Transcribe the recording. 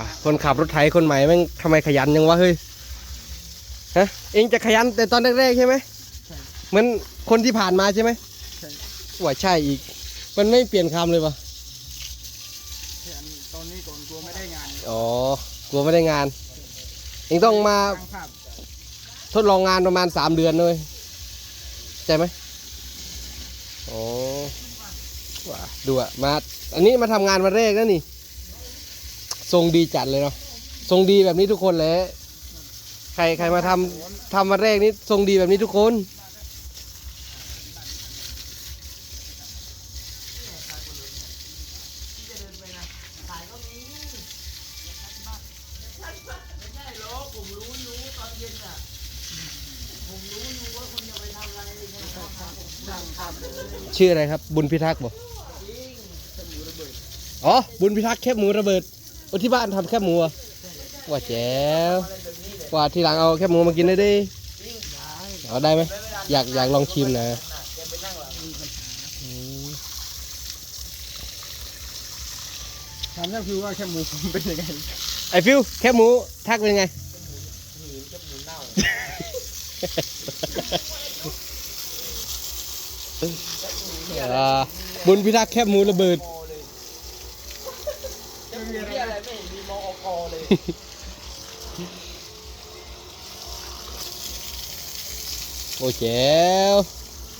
อะคนขับรถไถคนใหม่แม่งทำไมขยันยังวะเฮ้ยฮะเองจะขยันแต่ตอนแรกๆใช่ไหมใช่เหมือนคนที่ผ่านมาใช่ไหมใช่ว่าใช่อีก มันไม่เปลี่ยนคำเลยวะแทนตอนนี้ก่อนกลัวไม่ได้งานอ๋อกลัวไม่ได้งานเองต้องมาช่างภาพทดลองงานประมาณสามเดือนเลยใช่ไหมอ๋อว่าดูอะมา อันนี้มาทำงานวันแรกแล้วนี่ ทรงดีจัดเลยเนาะทรงดีแบบนี้ทุกคนแหละใครใครมาทำทำวันแรกนี่ทรงดีแบบนี้ทุกคนช่างภาพเลยชื่ออะไรครับ บุญพิทักษ์บอกอ๋อบุญพิทักษ์แคบหมูระเบิด โอ้ที่บ้านทำแคบหมูเหรอว่าแจ๋วว่าทีหลังเอาแคบหมูมากินได้ดิเอาได้ไหมอยากอยากลองชิมนะอืมถามนั่นคือว่าแค่หมูผมเป็นยังไงไอฟิวแคบหมูทักเป็นไงอ่าบุญพิทักษ์แคบหมูระเบิดไม่มี อะไรอะไม่เห็นมีมอกอเลยโอ้เจ๋ว